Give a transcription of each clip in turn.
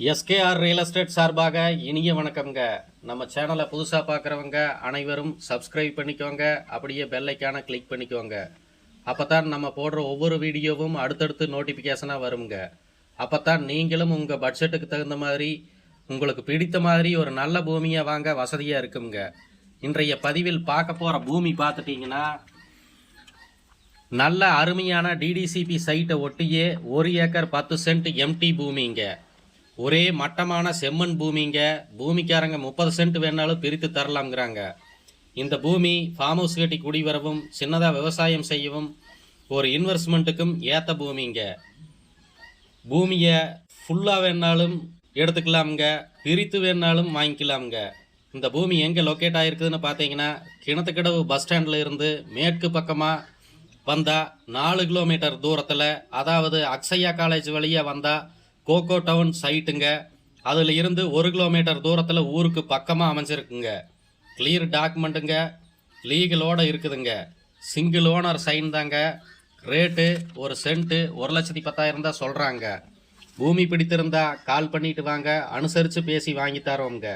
SKR real estate சார்பாக இனிய வணக்கம்ங்க. நம்ம சேனலை புதுசாக பார்க்குறவங்க அனைவரும் சப்ஸ்கிரைப் பண்ணிக்கோங்க. அப்படியே பெல்லைக்கான கிளிக் பண்ணிக்கோங்க. அப்போ தான் நம்ம போடுற ஒவ்வொரு வீடியோவும் அடுத்தடுத்து நோட்டிஃபிகேஷனாக வருங்க. அப்போ தான் நீங்களும் உங்கள் பட்ஜெட்டுக்கு தகுந்த மாதிரி உங்களுக்கு பிடித்த மாதிரி ஒரு நல்ல பூமியை வாங்க வசதியாக இருக்குங்க. இன்றைய பதிவில் பார்க்க போகிற பூமி பார்த்துட்டிங்கன்னா நல்ல அருமையான டிடிசிபி சைட்டை ஒட்டியே ஒரு ஏக்கர் பத்து சென்ட் எம்டி பூமிங்க. ஒரே மட்டமான செம்மண் பூமிங்க. பூமிக்காரங்க முப்பது சென்ட் வேணாலும் பிரித்து தரலாம்ங்கிறாங்க. இந்த பூமி ஃபார்ம் ஹவுஸ் கட்டி குடிவரவும் சின்னதாக விவசாயம் செய்யவும் ஒரு இன்வெஸ்ட்மெண்ட்டுக்கும் ஏற்ற பூமிங்க. பூமியை ஃபுல்லாக வேணாலும் எடுத்துக்கலாம்ங்க. பிரித்து வேணாலும் வாங்கிக்கலாம்ங்க. இந்த பூமி எங்கே லொக்கேட் ஆகிருக்குதுன்னு பார்த்தீங்கன்னா கிணத்துக்கடவு பஸ் ஸ்டாண்டில் இருந்து மேற்கு பக்கமாக வந்தால் நாலு கிலோமீட்டர் தூரத்தில் அதாவது அக்ஸையா காலேஜ் வழியாக வந்தால் கோகோ டவுன் சைட்டுங்க. அதில் இருந்து ஒரு கிலோமீட்டர் தூரத்தில் ஊருக்கு பக்கமாக அமைஞ்சிருக்குங்க. கிளியர் டாக்குமெண்ட்டுங்க லீகலோட இருக்குதுங்க. சிங்கிள் ஓனர் சைன் தாங்க. ரேட்டு ஒரு சென்ட்டு ஒரு லட்சத்தி பத்தாயிரம் தான் சொல்கிறாங்க பூமி பிடித்திருந்தா கால் பண்ணிட்டு வாங்க. அனுசரித்து பேசி வாங்கி தரோங்க.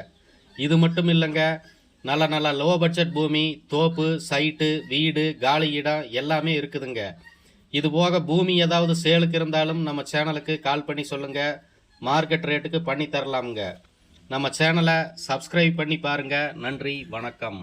இது மட்டும் இல்லைங்க. நல்ல நல்ல லோ பட்ஜெட் பூமி தோப்பு சைட்டு வீடு காலி இடம் எல்லாமே இருக்குதுங்க. இது போக பூமி ஏதாவது சேலுக்கு இருந்தாலும் நம்ம சேனலுக்கு கால் பண்ணி சொல்லுங்க. மார்க்கெட் ரேட்டுக்கு பண்ணி தரலாமுங்க. நம்ம சேனலை சப்ஸ்கிரைப் பண்ணி பாருங்கள் நன்றி வணக்கம்.